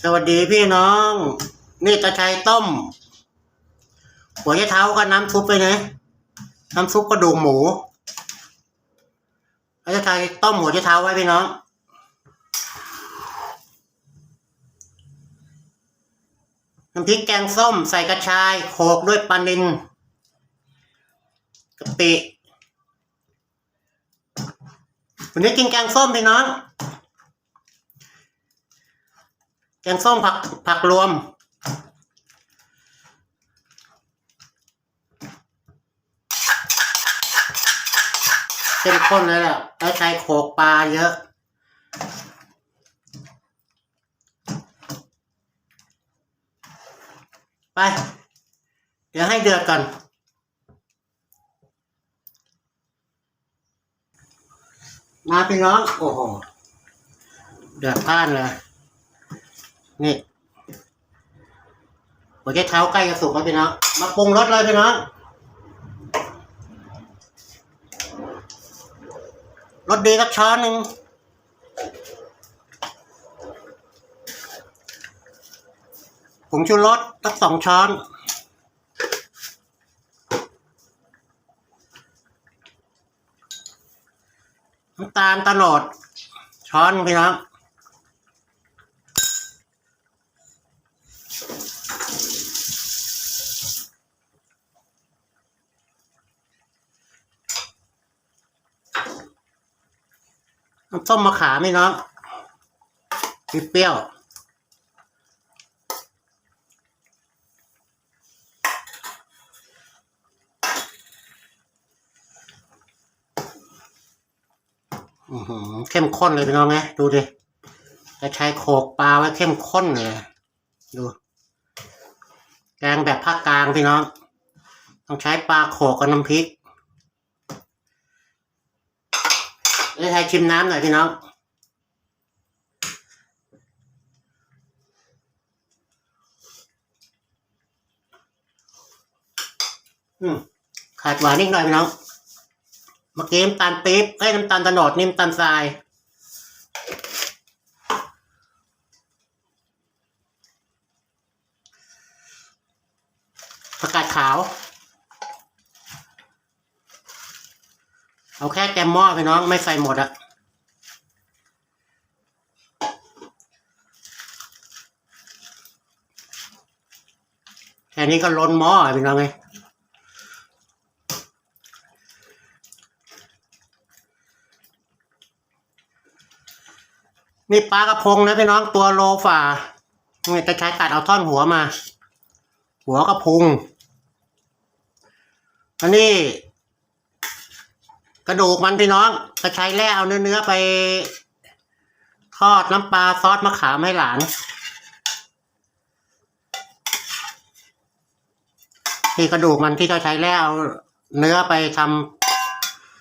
สวัสดีพี่น้อง นี่ตะชัยต้ม หัวไชเท้ากับน้ำซุปไปนะน้ำซุปกระดูกหมูตะชัยต้มหัวไชเท้าไว้พี่น้อง น้ำพริกแกงส้มใส่กระชายโขลกด้วยปลานิลกะปิวันนี้กินแกงส้มพี่น้อง แกงส้มผักผักรวม เข้มข้นเลยแหละแล้วใช้โขกปลาเยอะ ไป เดี๋ยวให้เดือดก่อน มาพี่น้อง โอ้โห เดือดพลานเลย นี่หัวใจเท้าใกล้จะสุกแล้วพี่น้องมาปรุงรสเลยพี่น้องรสดีสักช้อนหนึ่งผงชูรสสักสองช้อน น้ำตาลตะโนดช้อนพี่น้อง น้ำส้มมะขามพี่น้องเปรี้ยวอือหือเข้มข้นเลยพี่น้องไงดูดิจะใช้โขกปลาไว้เข้มข้นเลย ดู แกงแบบภาคกลางพี่น้อง ต้องใช้ปลาโขกกับน้ำพริก แล้วใช้ชิมน้ำหน่อยพี่น้อง อืมขาดหวานนิดหน่อยพี่น้อง เมื่อกี้น้ำตาลปี๊บเอ้ยน้ำตาลตะโนดนี่น้ำตาลทรายผักกาดขาว เอาแค่แกมหม้อไปน้องไม่ใส่หมดอะแค่นี้ก็ล้นหม้ออะพี่น้องไงนี่ปลากระพงนะพี่น้องตัวโลฝ่าเนี่ยจะใช้ตัดเอาท่อนหัวมา หัวกระพุงอันนี้ กระดูกมันพี่น้องจะใช้แล่เอาเนื้อเนื้อไป ทอดน้ำปลาซอสมะขามให้หลานที่กระดูกมันที่เราใช้แล่เอาเนื้อไปท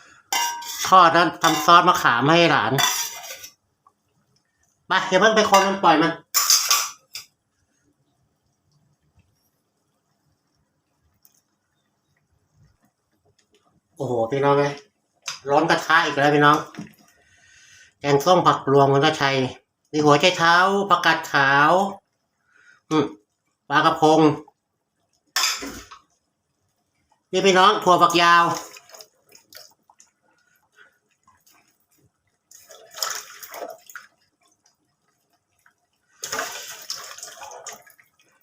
ำทอดแล้วทำซอสมะขามให้หลานไปอย่าเพิ่งไปคนมันปล่อยมันโอ้โหพี่น้องเลย ร้อนกระทะอีกแล้วพี่น้อง แกงส้มผักรวมมันก็ใช้นี่หัวไชเท้าผักกาดขาวอืมปลากระพง นี่พี่น้องถั่วฝักยาว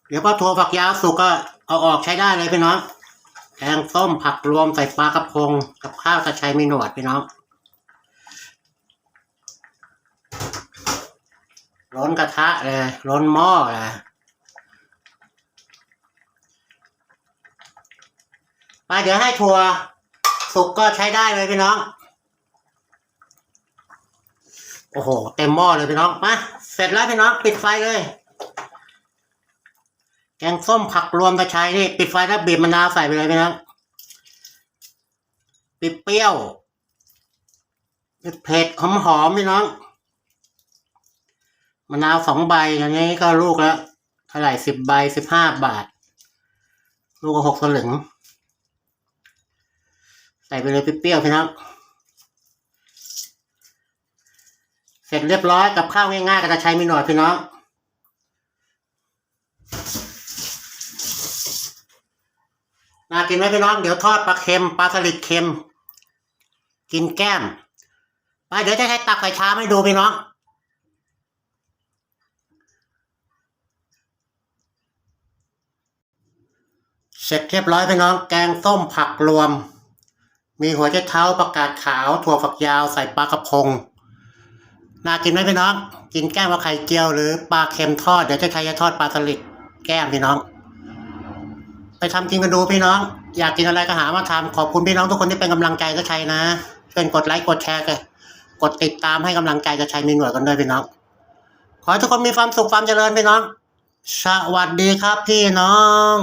เดี๋ยวพอถั่วฝักยาวสุกก็เอาออกใช้ได้เลยพี่น้อง แกงส้มผักรวมใส่ปลากระพง กับข้าวกระชัยมีหนวดพี่น้องร้อนกระทะเลยร้อนหม้อเลยไปเดี๋ยวให้ถั่วสุกก็ใช้ได้เลยพี่น้อง โอ้โห เต็มหม้อเลยพี่น้อง มา เสร็จแล้วพี่น้อง ปิดไฟเลย แกงส้มผักรวมตะไคร้นี่ปิดไฟแล้วบีบมะนาวใส่ไปเลยพี่น้องปิดเปรี้ยวเผ็ดหอมหอมพี่น้องมะนาวสองใบอันนี้ก็ลูกละเท่าไหร่สิบใบสิบห้าบาท ลูกหกสลึง ใส่ไปเลยเปรี้ยวๆพี่น้องเสร็จเรียบร้อยกับข้าวง่ายๆกับตะไคร้มีหน่อยพี่น้อง น่ากินไหมพี่น้อง เดี๋ยวทอดปลาเค็มปลาสลิดเค็ม กินแก้ม ไปเดี๋ยวจะให้ตักใส่ชามให้ดูพี่น้อง เสร็จเรียบร้อยพี่น้อง แกงส้มผักรวม มีหัวไชเท้าประกาศขาว ถั่วฝักยาวใส่ปลากระพงน่ากินไหมพี่น้อง กินแก้มกับไข่เจียวหรือปลาเค็มทอด เดี๋ยวจะใช้จะทอดปลาสลิดแก้มพี่น้อง ไปทำกินกันดูพี่น้อง อยากกินอะไรก็หามาทำขอบคุณพี่น้องทุกคนที่เป็นกำลังใจกับชัยนะเป็นกดไลค์กดแชร์กันกดติดตามให้กำลังใจกับชัยมีหน่วยกันด้วยพี่น้อง ขอให้ทุกคนมีความสุขความเจริญพี่น้อง สวัสดีครับพี่น้อง